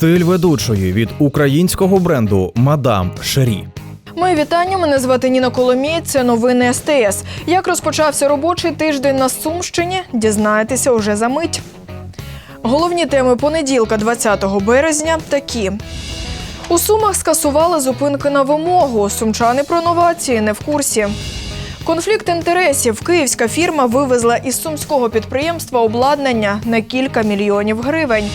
Стиль ведучої від українського бренду Мадам Шері. Мої вітання. Мене звати Ніна Коломій. Це новини СТС. Як розпочався робочий тиждень на Сумщині? Дізнаєтеся уже за мить. Головні теми понеділка, 20 березня, такі. У Сумах скасували зупинки на вимогу. Сумчани про новації не в курсі. Конфлікт інтересів. Київська фірма вивезла із сумського підприємства обладнання на кілька мільйонів гривень.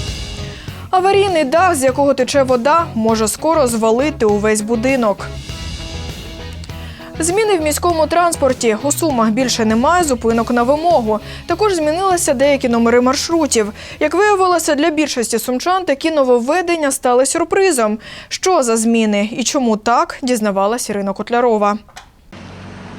Аварійний дах, з якого тече вода, може скоро звалити увесь будинок. Зміни в міському транспорті. У Сумах більше немає зупинок на вимогу. Також змінилися деякі номери маршрутів. Як виявилося, для більшості сумчан такі нововведення стали сюрпризом. Що за зміни і чому так, дізнавалась Ірина Котлярова.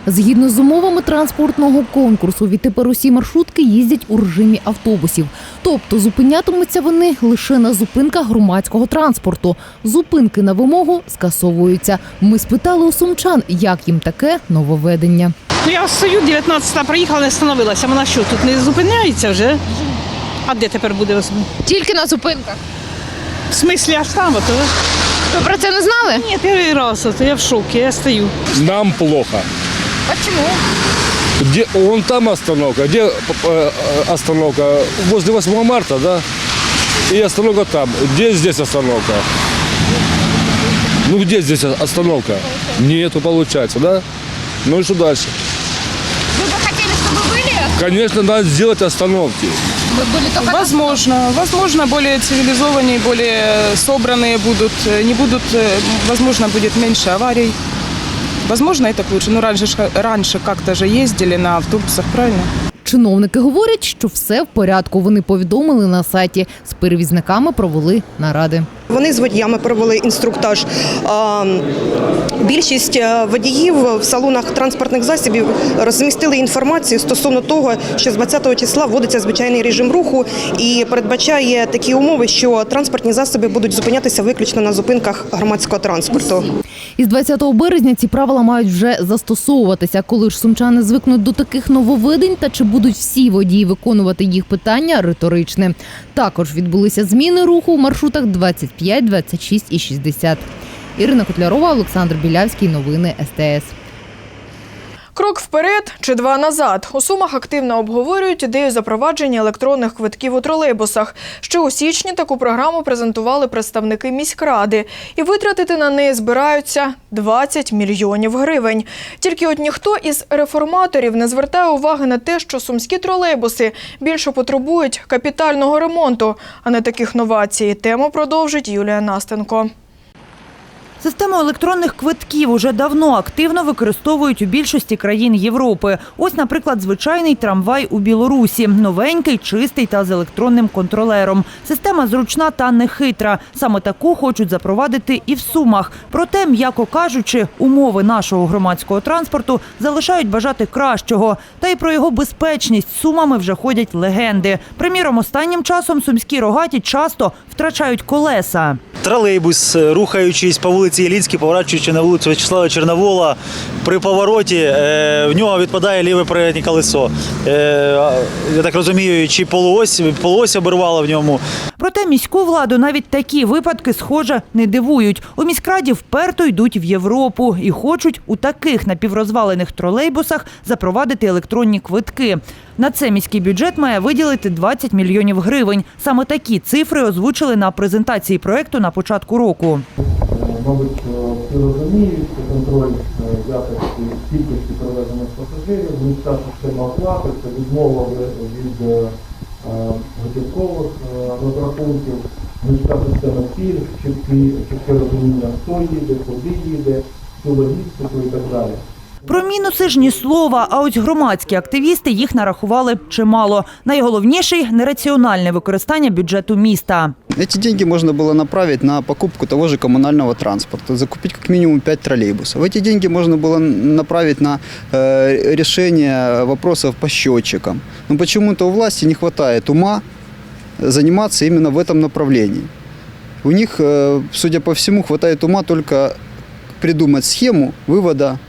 Згідно з умовами транспортного конкурсу, відтепер усі маршрутки їздять у режимі автобусів. Тобто зупинятимуться вони лише на зупинках громадського транспорту. Зупинки на вимогу скасовуються. Ми спитали у сумчан, як їм таке нововведення. Ну я стою, 19-та проїхала, не становилася. Вона що, тут не зупиняється вже? А де тепер буде? Тільки на зупинках. В смислі аж там? Ото? Ви про це не знали? Ні, перший раз, ото я в шокі, я стою. Нам плохо. Чому? Где, вон там остановка, где э, э, остановка? Возле 8 марта, да? И остановка там. Где здесь остановка? Ну где здесь остановка? Нету, получается, да? Ну и что дальше? Ви б хотіли, щоб були? Конечно, надо сделать остановки. Ви були тільки Возможно, возможно, более цивилизованные, более собранные будут, не будут, э, возможно, будет меньше аварий. Возможно, к лучше. Ну, раньше, раньше как-то же ездили на автобусах, правильно? Чиновники говорять, що все в порядку. Вони повідомили на сайті. З перевізниками провели наради. Вони з водіями провели інструктаж. Більшість е, водіїв в салонах транспортних засобів розмістили інформацію стосовно того, що з 20 числа вводиться звичайний режим руху і передбачає такі умови, що транспортні засоби будуть зупинятися виключно на зупинках громадського транспорту. Із 20 березня ці правила мають вже застосовуватися. Коли ж сумчани звикнуть до таких нововведень та чи будуть всі водії виконувати їх питання риторичне. Також відбулися зміни руху в маршрутах 25, 26 і 60. Ірина Котлярова, Олександр Білявський. Новини СТС. Крок вперед чи два назад. У Сумах активно обговорюють ідею запровадження електронних квитків у тролейбусах. Ще у січні таку програму презентували представники міськради. І витратити на неї збираються 20 мільйонів гривень. Тільки от ніхто із реформаторів не звертає уваги на те, що сумські тролейбуси більше потребують капітального ремонту, а не таких новацій. Тему продовжить Юлія Настенко. Систему електронних квитків уже давно активно використовують у більшості країн Європи. Ось, наприклад, звичайний трамвай у Білорусі. Новенький, чистий та з електронним контролером. Система зручна та нехитра. Саме таку хочуть запровадити і в Сумах. Проте, м'яко кажучи, умови нашого громадського транспорту залишають бажати кращого. Та й про його безпечність сумами вже ходять легенди. Приміром, останнім часом сумські рогаті часто втрачають колеса. Тролейбус, е, рухаючись по вулиці Ілінській, поворачуючи на вулицю Вячеслава Чорновола, при повороті е, в нього відпадає ліве переднє колесо. Е, Я так розумію, чи полуось, полуось обірвало в ньому. Проте міську владу навіть такі випадки, схоже, не дивують. У міськраді вперто йдуть в Європу і хочуть у таких напіврозвалених тролейбусах запровадити електронні квитки. На це міський бюджет має виділити 20 мільйонів гривень. Саме такі цифри озвучили на презентації проекту на початку року. Мабуть, всі розуміють, це контроль е, якості кількості перевезених пасажирів, низька система оплати, це відмова від- е, е, готівкових е, розрахунків, низька система пільг, чіткі, чітке розуміння, хто їде, куди їде, всю логістику і так далі. Про мінуси ж ні слова, а ось громадські активісти їх нарахували чимало. Найголовніший нераціональне використання бюджету міста. Эти деньги можно было направить на покупку того же коммунального транспорта, закупить как минимум 5 троллейбусов. Эти деньги можно было направить на э, решение вопросов по счетчикам. Но почему-то у власти не хватает ума заниматься именно в этом направлении. У них, э, судя по всему, хватает ума только придумать схему вывода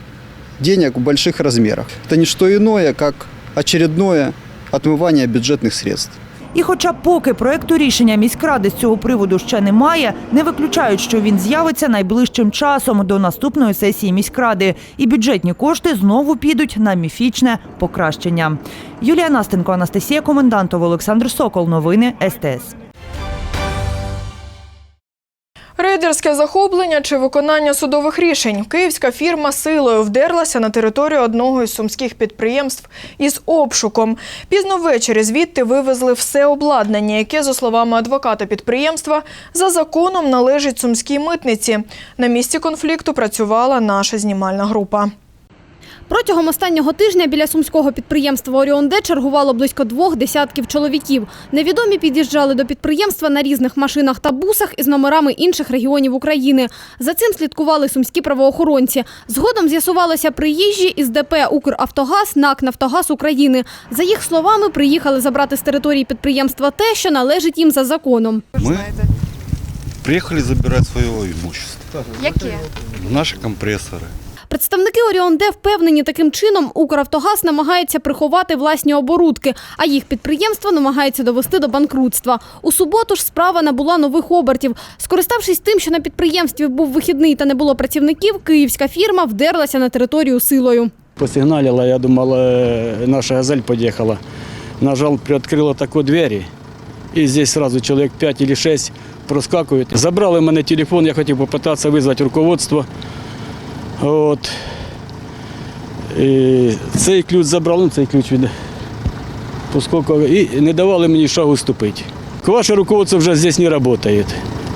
денег в больших размерах. Это не что иное, как очередное отмывание бюджетных средств. І хоча поки проекту рішення міськради з цього приводу ще немає, не виключають, що він з'явиться найближчим часом до наступної сесії міськради. І бюджетні кошти знову підуть на міфічне покращення. Юлія Настенко, Анастасія Комендантова, Олександр Сокол. Новини СТС. Рейдерське захоплення чи виконання судових рішень. Київська фірма силою вдерлася на територію одного із сумських підприємств із обшуком. Пізно ввечері звідти вивезли все обладнання, яке, за словами адвоката підприємства, за законом належить сумській митниці. На місці конфлікту працювала наша знімальна група. Протягом останнього тижня біля сумського підприємства «Оріон Д» чергувало близько двох десятків чоловіків. Невідомі під'їжджали до підприємства на різних машинах та бусах із номерами інших регіонів України. За цим слідкували сумські правоохоронці. Згодом з'ясувалося приїжджі із ДП «Укравтогаз» НАК «Нафтогаз України». За їх словами, приїхали забрати з території підприємства те, що належить їм за законом. Мы приехали забирать свое имущество. Яке? Наши компрессоры. Представники «Оріон Д» впевнені, таким чином «Укравтогаз» намагається приховати власні оборудки, а їх підприємство намагається довести до банкрутства. У суботу ж справа набула нових обертів. Скориставшись тим, що на підприємстві був вихідний та не було працівників, київська фірма вдерлася на територію силою. Посигналила, я думал, э, наша «Газель» подъехала. Нажал, приоткрыла такой двери, и здесь сразу человек 5 или 6 проскакивают. Забрали в мене телефон, я хотів попытаться вызвать руководство. От. І цей ключ забрали, ну, цей ключ від поскольку, і не давали мені шагу ступити. Ваше руководство вже здесь не працює.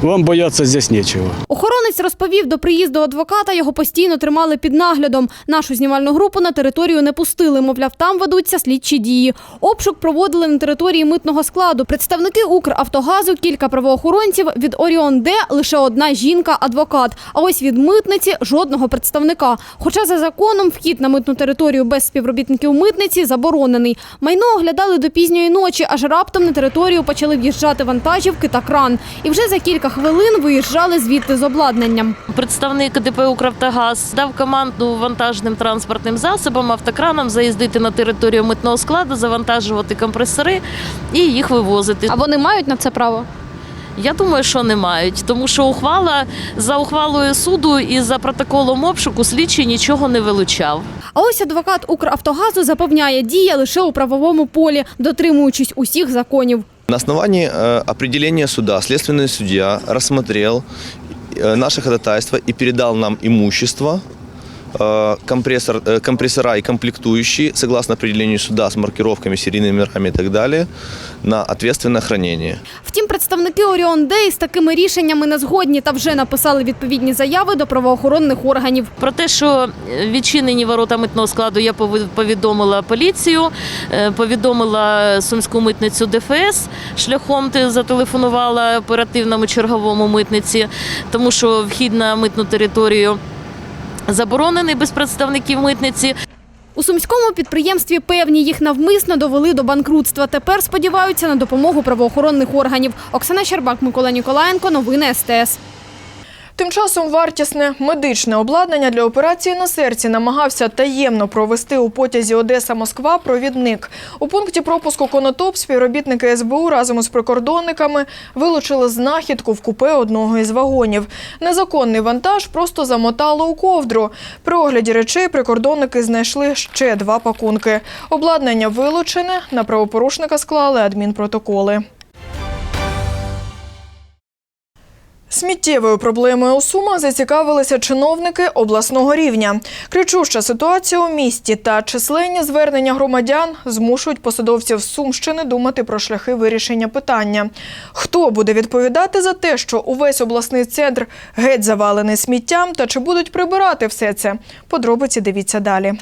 Вам бояться здесь нечего. Охоронець розповів, до приїзду адвоката його постійно тримали під наглядом. Нашу знімальну групу на територію не пустили. Мовляв, там ведуться слідчі дії. Обшук проводили на території митного складу. Представники Укравтогазу, кілька правоохоронців. Від Оріон Д лише одна жінка-адвокат. А ось від митниці жодного представника. Хоча за законом вхід на митну територію без співробітників митниці заборонений. Майно оглядали до пізньої ночі, аж раптом на територію почали в'їжджати вантажівки та кран. І вже за кілька хвилин виїжджали звідти з обладнанням. Представник ДП «Укравтогаз» дав команду вантажним транспортним засобам, автокранам заїздити на територію митного складу, завантажувати компресори і їх вивозити. А вони мають на це право? Я думаю, що не мають, тому що ухвала за ухвалою суду і за протоколом обшуку слідчий нічого не вилучав. А ось адвокат Укравтогазу запевняє, діє лише у правовому полі, дотримуючись усіх законів. На основании э, определения суда следственный судья рассмотрел э, наше ходатайство и передал нам имущество, э, компрессор, э, компрессора и комплектующие, согласно определению суда с маркировками, серийными номерами и так далее, на ответственное хранение. Втім, представники Оріон Дей з такими рішеннями не згодні та вже написали відповідні заяви до правоохоронних органів. Про те, що відчинені ворота митного складу, я повідомила поліцію, е, повідомила сумську митницю ДФС шляхом ти зателефонувала оперативному черговому митниці, тому що вхід на митну територію заборонений без представників митниці. У сумському підприємстві певні їх навмисно довели до банкрутства. Тепер сподіваються на допомогу правоохоронних органів. Оксана Щербак, Микола Ніколаєнко. Новини СТС. Тим часом вартісне медичне обладнання для операції на серці намагався таємно провести у потязі Одеса-Москва провідник. У пункті пропуску Конотоп співробітники СБУ разом із прикордонниками вилучили знахідку в купе одного із вагонів. Незаконний вантаж просто замотало у ковдру. При огляді речей прикордонники знайшли ще два пакунки. Обладнання вилучене, на правопорушника склали адмінпротоколи. Сміттєвою проблемою у Сумах зацікавилися чиновники обласного рівня. Кричуща ситуація у місті та численні звернення громадян змушують посадовців Сумщини думати про шляхи вирішення питання. Хто буде відповідати за те, що увесь обласний центр геть завалений сміттям, та чи будуть прибирати все це? Подробиці дивіться далі.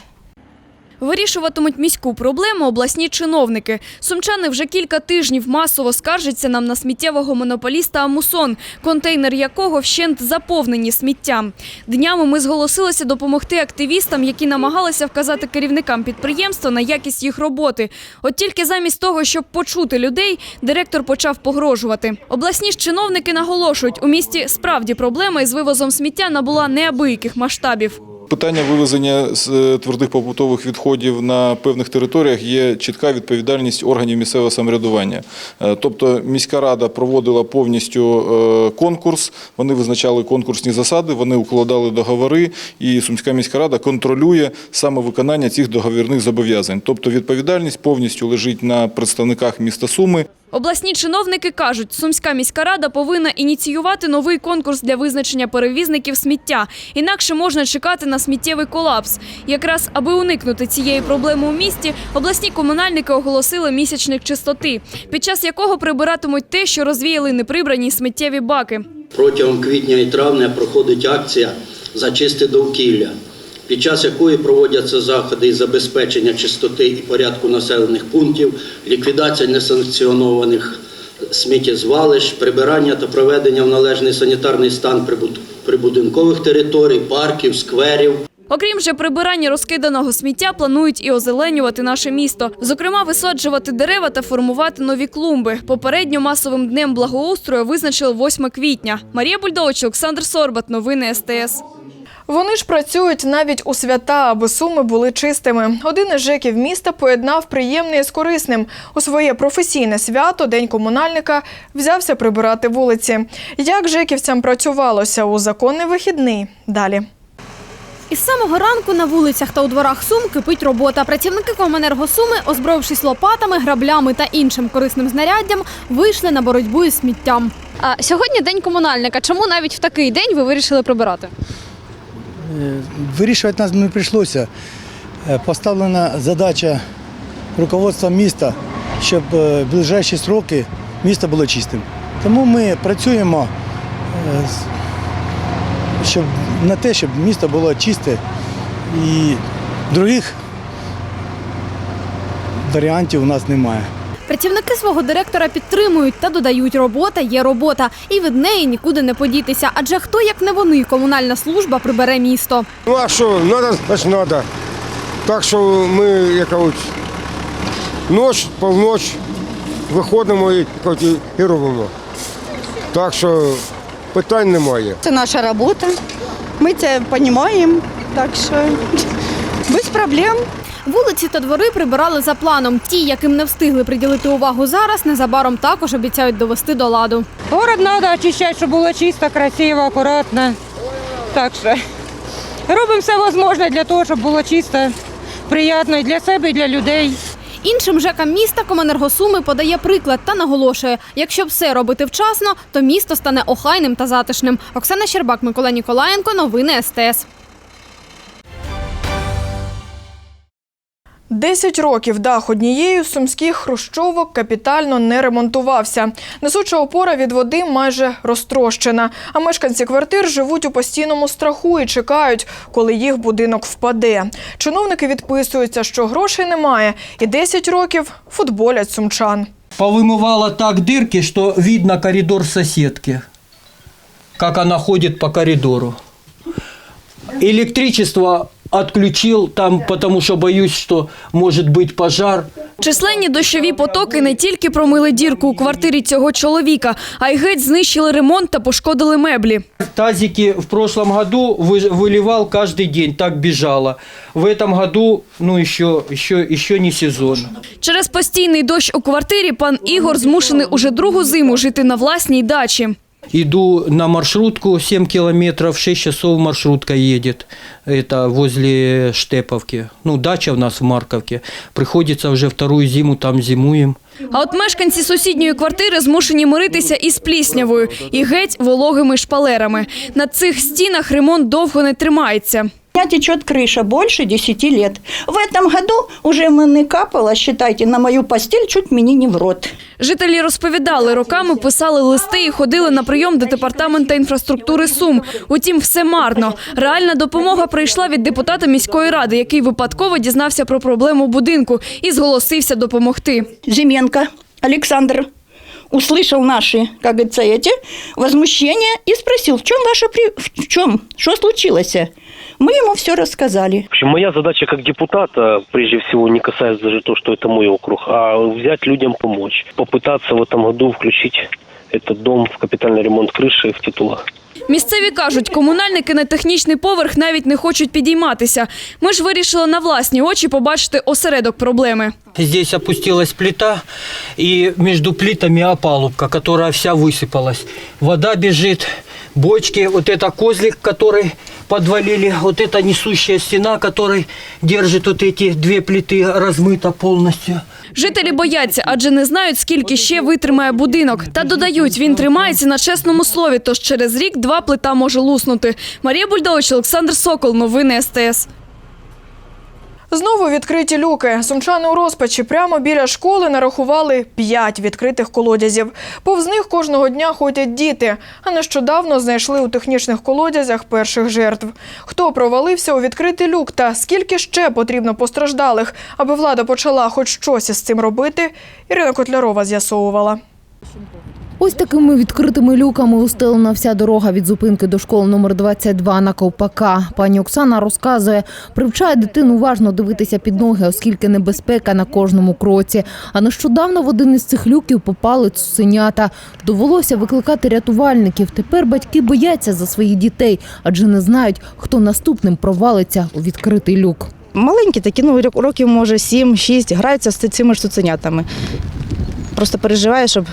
Вирішуватимуть міську проблему обласні чиновники. Сумчани вже кілька тижнів масово скаржаться нам на сміттєвого монополіста Амусон, контейнер якого вщент заповнені сміттям. Днями ми зголосилися допомогти активістам, які намагалися вказати керівникам підприємства на якість їх роботи. От тільки замість того, щоб почути людей, директор почав погрожувати. Обласні ж чиновники наголошують, у місті справді проблема із вивозом сміття набула неабияких масштабів. Питання вивезення е, твердих побутових відходів на певних територіях є чітка відповідальність органів місцевого самоврядування. Е, Тобто міська рада проводила повністю е, конкурс, вони визначали конкурсні засади, вони укладали договори, і Сумська міська рада контролює саме виконання цих договірних зобов'язань. Тобто відповідальність повністю лежить на представниках міста Суми. Обласні чиновники кажуть, Сумська міська рада повинна ініціювати новий конкурс для визначення перевізників сміття. Інакше можна чекати на сміттєвий колапс. Якраз аби уникнути цієї проблеми у місті, обласні комунальники оголосили місячник чистоти, під час якого прибиратимуть те, що розвіяли неприбрані сміттєві баки. Протягом квітня і травня проходить акція «Зачисти довкілля», під час якої проводяться заходи із забезпечення чистоти і порядку населених пунктів, ліквідація несанкціонованих сміттєзвалищ, прибирання та проведення в належний санітарний стан прибуд- прибудинкових територій, парків, скверів. Окрім же прибирання розкиданого сміття, планують і озеленювати наше місто. Зокрема, висаджувати дерева та формувати нові клумби. Попередньо масовим днем благоустрою визначили 8 квітня. Марія Бульдович, Олександр Сорбат. Новини СТС. Вони ж працюють навіть у свята, аби суми були чистими. Один із жеків міста поєднав приємне з корисним. У своє професійне свято День комунальника взявся прибирати вулиці. Як жеківцям працювалося у законний вихідний? Далі. Із самого ранку на вулицях та у дворах Сум кипить робота. Працівники Комуненергосуми, озброївшись лопатами, граблями та іншим корисним знаряддям, вийшли на боротьбу із сміттям. А сьогодні день комунальника. Чому навіть в такий день ви вирішили прибирати? Е, Вирішувати нас не прийшлося. Е, Поставлена задача руководства міста, щоб е, в ближайші сроки місто було чистим. Тому ми працюємо е, щоб, на те, щоб місто було чисте і других варіантів у нас немає. Працівники свого директора підтримують та додають, робота є робота, і від неї нікуди не подітися. Адже хто як не вони, комунальна служба прибере місто. Ну а що, треба, значить треба. Так що ми, як кажуть, ніч, полноч виходимо і, і робимо. Так що питань немає. Це наша робота. Ми це розуміємо, так що без проблем. Вулиці та двори прибирали за планом. Ті, яким не встигли приділити увагу зараз, незабаром також обіцяють довести до ладу. Город треба очищати, щоб було чисто, красиво, акуратно. Так що робимо все можливе для того, щоб було чисто, приємно і для себе, і для людей. Іншим ЖЕКам міста Комунергосуми подає приклад та наголошує: якщо все робити вчасно, то місто стане охайним та затишним. Оксана Щербак, Микола Ніколаєнко, новини СТС. Десять років дах однієї з сумських хрущовок капітально не ремонтувався. Несуча опора від води майже розтрощена. А мешканці квартир живуть у постійному страху і чекають, коли їх будинок впаде. Чиновники відписуються, що грошей немає, і 10 років футболять сумчан. Повымывала так дырки, что видно коридор соседки. Как она ходит по коридору. Электричество отключил там, потому что боюсь, что может быть пожар. Численні дощові потоки не тільки промили дірку у квартирі цього чоловіка, а й геть знищили ремонт та пошкодили меблі. Тазики в прошлом году вы- выливал каждый день, так бежало. В этом году, ну, еще, еще, еще не сезон. Через постійний дощ у квартирі пан Ігор змушений уже другу зиму жити на власній дачі. Иду на маршрутку 7 километров, 6 часов маршрутка едет. Это возле Штеповки. Ну, дача у нас в Марковке. Приходится уже вторую зиму там зимуем. А от мешканці сусідньої квартири змушені миритися із пліснявою і геть вологими шпалерами. На цих стінах ремонт довго не тримається. Меня течет крыша больше 10 лет. В этом году уже не капало, считайте, на мою постель чуть мне не в рот. Жителі розповідали, роками писали листи і ходили на прийом до департамента інфраструктури Сум. Утім, все марно. Реальна допомога прийшла від депутата міської ради, який випадково дізнався про проблему будинку і зголосився допомогти. Зименко Александр услышал наши, как говорится, эти возмущения и спросил, в чем ваше, при... в чем, что случилось? Мы ему все рассказали. В общем, моя задача как депутата, прежде всего, не касается даже того, что это мой округ, а взять людям помочь. Попытаться в этом году включить этот дом в капитальный ремонт крыши в титулах. Місцеві кажуть, комунальники на технічний поверх навіть не хочуть підійматися. Ми ж вирішили на власні очі побачити осередок проблеми. Здесь опустилась плита, и между плитами опалубка, которая вся высыпалась. Вода бежит, бочки, вот это козлик, который подвалили, вот эта несущая стена, который держит вот эти две плиты, размыта полностью. Жителі бояться, адже не знають, скільки ще витримає будинок. Та додають, він тримається на чесному слові, тож через рік-два плита може луснути. Марія Бульдович, Олександр Сокол. Новини СТС. Знову відкриті люки. Сумчани у розпачі прямо біля школи нарахували п'ять відкритих колодязів. Повз них кожного дня ходять діти, а нещодавно знайшли у технічних колодязях перших жертв. Хто провалився у відкритий люк та скільки ще потрібно постраждалих, аби влада почала хоч щось із цим робити, Ірина Котлярова з'ясовувала. Ось такими відкритими люками устелена вся дорога від зупинки до школи номер 22 на Ковпака. Пані Оксана розказує, привчає дитину уважно дивитися під ноги, оскільки небезпека на кожному кроці. А нещодавно в один із цих люків попали цуценята. Довелося викликати рятувальників. Тепер батьки бояться за своїх дітей, адже не знають, хто наступним провалиться у відкритий люк. Маленькі такі, ну років може 7-6, граються з цими цуценятами. Просто переживаю, щоб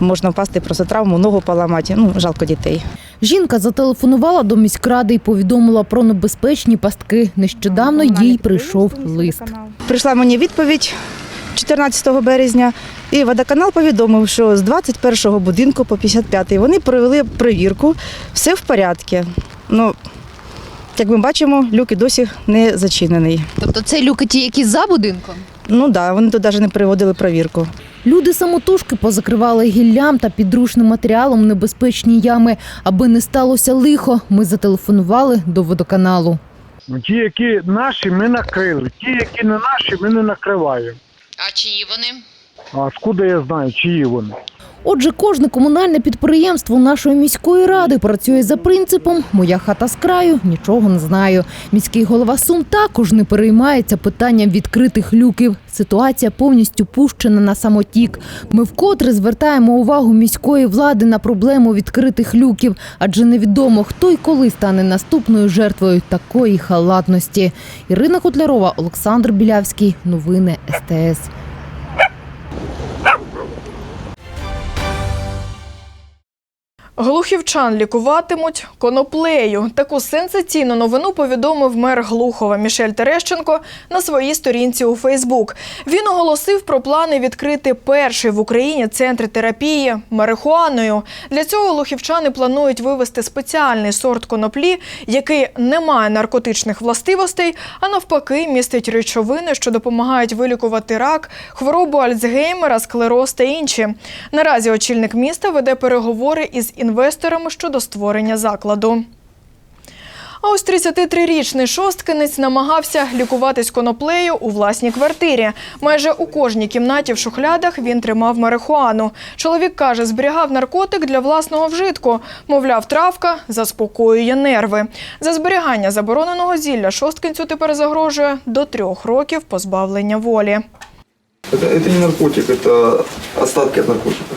можна впасти, просто травму, ногу поламати. Ну, жалко дітей. Жінка зателефонувала до міськради і повідомила про небезпечні пастки. Нещодавно їй прийшов лист. Прийшла мені відповідь 14 березня, і водоканал повідомив, що з 21-го будинку по 55-й вони провели перевірку, все в порядку. Ну, як ми бачимо, люк і досі не зачинений. Тобто це люки ті, які за будинком? Ну так, да, вони тут навіть не приводили провірку. Люди самотужки позакривали гіллям та підручним матеріалом небезпечні ями. Аби не сталося лихо, ми зателефонували до водоканалу. Ті, які наші, ми накрили. Ті, які не наші, ми не накриваємо. А чиї вони? А скуди я знаю, чиї вони? Отже, кожне комунальне підприємство нашої міської ради працює за принципом Моя хата з краю, нічого не знаю. Міський голова Сум також не переймається питанням відкритих люків. Ситуація повністю пущена на самотік. Ми вкотре звертаємо увагу міської влади на проблему відкритих люків, адже невідомо, хто і коли стане наступною жертвою такої халатності. Ірина Котлярова, Олександр Білявський. Новини СТС. Глухівчан лікуватимуть коноплею. Таку сенсаційну новину повідомив мер Глухова Мішель Терещенко на своїй сторінці у Фейсбук. Він оголосив про плани відкрити перший в Україні центр терапії марихуаною. Для цього глухівчани планують вивести спеціальний сорт коноплі, який не має наркотичних властивостей, а навпаки, містить речовини, що допомагають вилікувати рак, хворобу Альцгеймера, склероз та інші. Наразі очільник міста веде переговори із інвесторами щодо створення закладу. А ось 33-річний шосткинець намагався лікуватись коноплею у власній квартирі. Майже у кожній кімнаті в шухлядах він тримав марихуану. Чоловік каже, зберігав наркотик для власного вжитку. Мовляв, травка заспокоює нерви. За зберігання забороненого зілля шосткинцю тепер загрожує до трьох років позбавлення волі. Это, это не наркотик, это остатки от наркотика.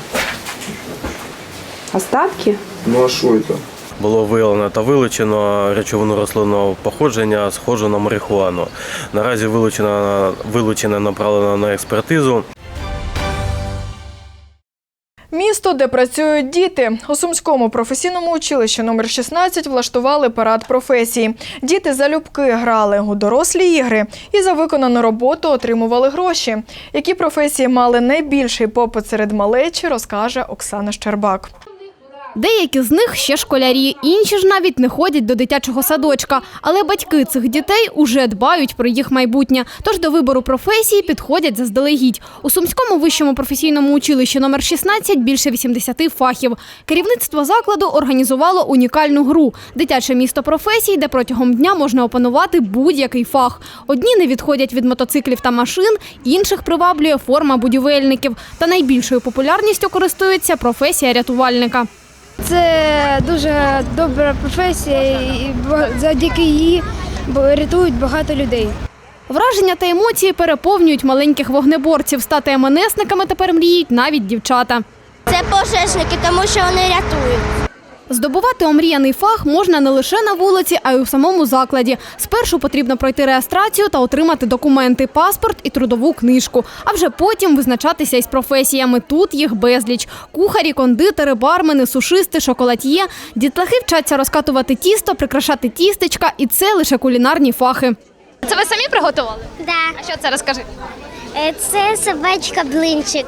Остатки? Ну а что это? Було виявлено та вилучено речовину рослинного походження, схожу на марихуану. Наразі вилучено, вилучено направлено на експертизу. Місто, де працюють діти. У Сумському професійному училищі номер 16 влаштували парад професій. Діти залюбки грали у дорослі ігри і за виконану роботу отримували гроші. Які професії мали найбільший попит серед малечі, розкаже Оксана Щербак. Деякі з них ще школярі, інші ж навіть не ходять до дитячого садочка. Але батьки цих дітей уже дбають про їх майбутнє. Тож до вибору професії підходять заздалегідь. У Сумському вищому професійному училищі номер 16 більше 80 фахів. Керівництво закладу організувало унікальну гру дитяче місто професій, де протягом дня можна опанувати будь-який фах. Одні не відходять від мотоциклів та машин, інших приваблює форма будівельників. Та найбільшою популярністю користується професія рятувальника. Це дуже добра професія, і завдяки її рятують багато людей. Враження та емоції переповнюють маленьких вогнеборців. Стати МНСниками тепер мріють навіть дівчата. Це пожежники, тому що вони рятують. Здобувати омріяний фах можна не лише на вулиці, а й у самому закладі. Спершу потрібно пройти реєстрацію та отримати документи, паспорт і трудову книжку. А вже потім визначатися із професіями. Тут їх безліч: кухарі, кондитери, бармени, сушисти, шоколад'є. Дітлахи вчаться розкатувати тісто, прикрашати тістечка, і це лише кулінарні фахи. Це ви самі приготували? Да. А що це розкажи? Е, Це собачка блинчик.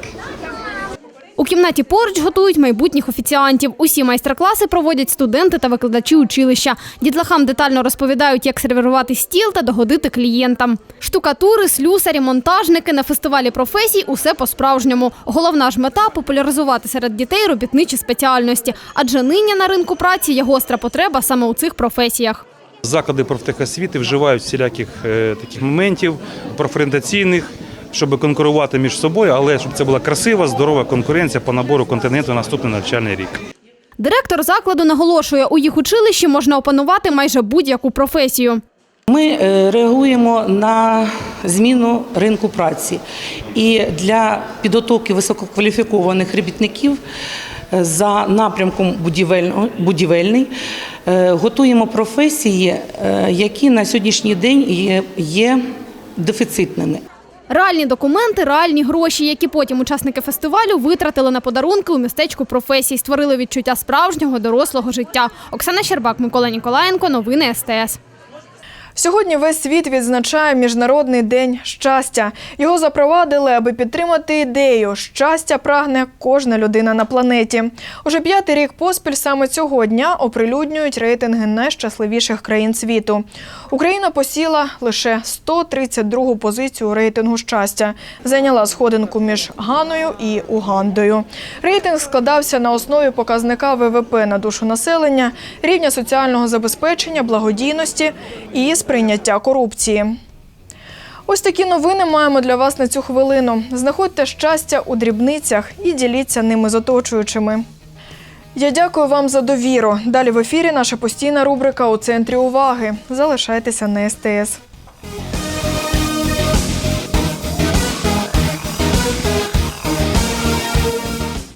У кімнаті поруч готують майбутніх офіціантів. Усі майстер-класи проводять студенти та викладачі училища. Дітлахам детально розповідають, як сервірувати стіл та догодити клієнтам. Штукатури, слюсарі, монтажники на фестивалі професій усе по-справжньому. Головна ж мета популяризувати серед дітей робітничі спеціальності, адже нині на ринку праці є гостра потреба саме у цих професіях. Заклади профтехосвіти вживають всіляких е, таких моментів профорієнтаційних, щоб конкурувати між собою, але щоб це була красива, здорова конкуренція по набору континенту на наступний навчальний рік. Директор закладу наголошує, у їх училищі можна опанувати майже будь-яку професію. Ми е, реагуємо на зміну ринку праці і для підготовки висококваліфікованих робітників е, за напрямком будівельний е, готуємо професії, які на сьогоднішній день є, є дефіцитними. Реальні документи, реальні гроші, які потім учасники фестивалю витратили на подарунки у містечку професій, створили відчуття справжнього дорослого життя. Оксана Щербак, Микола Ніколаєнко, новини СТС. Сьогодні весь світ відзначає Міжнародний день щастя. Його запровадили, аби підтримати ідею. Щастя прагне кожна людина на планеті. Уже п'ятий рік поспіль саме цього дня оприлюднюють рейтинги найщасливіших країн світу. Україна посіла лише 132-гу позицію рейтингу щастя. Зайняла сходинку між Ганою і Угандою. Рейтинг складався на основі показника ВВП на душу населення, рівня соціального забезпечення, благодійності і сприйняття корупції. Ось такі новини маємо для вас на цю хвилину. Знаходьте щастя у дрібницях і діліться ними з оточуючими. Я дякую вам за довіру. Далі в ефірі наша постійна рубрика у центрі уваги. Залишайтеся на СТС.